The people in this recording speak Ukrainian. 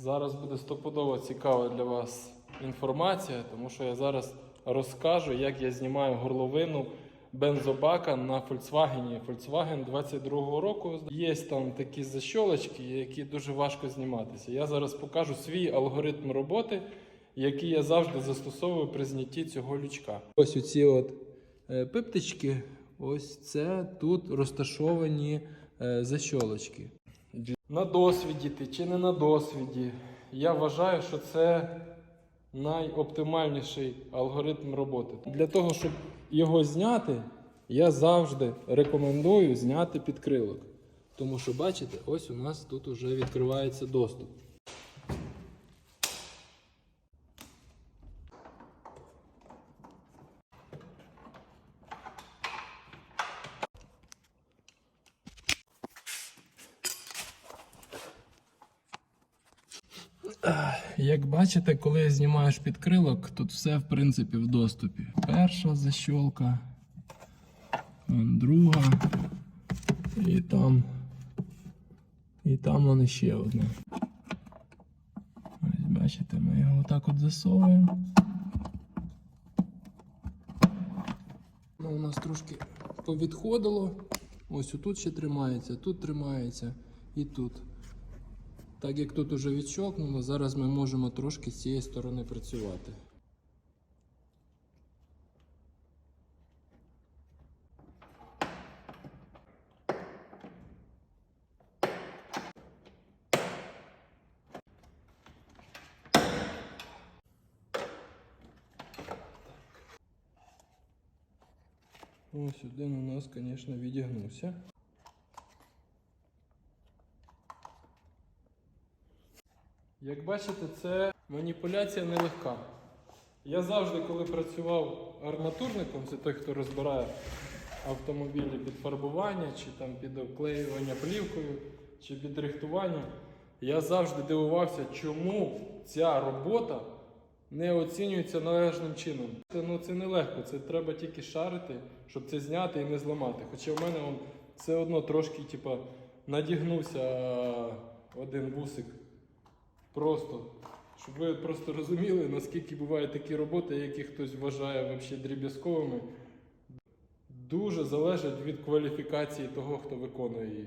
Зараз буде стопудово цікава для вас інформація, тому що я зараз розкажу, як я знімаю горловину бензобака на Volkswagen. Volkswagen 22 року. Є там такі защолочки, які дуже важко зніматися. Я зараз покажу свій алгоритм роботи, який я завжди застосовую при знятті цього лючка. Ось оці от е, пиптички, ось це тут розташовані е, защолочки. На досвіді ти чи не на досвіді. Я вважаю, що це найоптимальніший алгоритм роботи. Для того, щоб його зняти, я завжди рекомендую зняти підкрилок. Тому що, бачите, ось у нас тут вже відкривається доступ. Як бачите, коли знімаєш підкрилок, тут все в принципі в доступі. Перша защолка, друга, і там, і там вон ще одна. Ось бачите, ми його отак от засовуємо. Ну, у нас трошки повідходило. Ось отут ще тримається, тут тримається і тут. Так як тут уже відщокнуло, зараз ми можемо трошки з цієї сторони працювати. Ось один у нас, звісно, відігнувся. Як бачите, це маніпуляція нелегка. Я завжди, коли працював арматурником, це той, хто розбирає автомобілі під фарбування, чи там під обклеювання плівкою, чи під рихтування, я завжди дивувався, чому ця робота не оцінюється належним чином. Це, ну, це нелегко, це треба тільки шарити, щоб це зняти і не зламати. Хоча в мене все одно трошки типа, надігнувся один вусик. Просто, щоб ви просто розуміли, наскільки бувають такі роботи, які хтось вважає взагалі дріб'язковими. Дуже залежать від кваліфікації того, хто виконує її.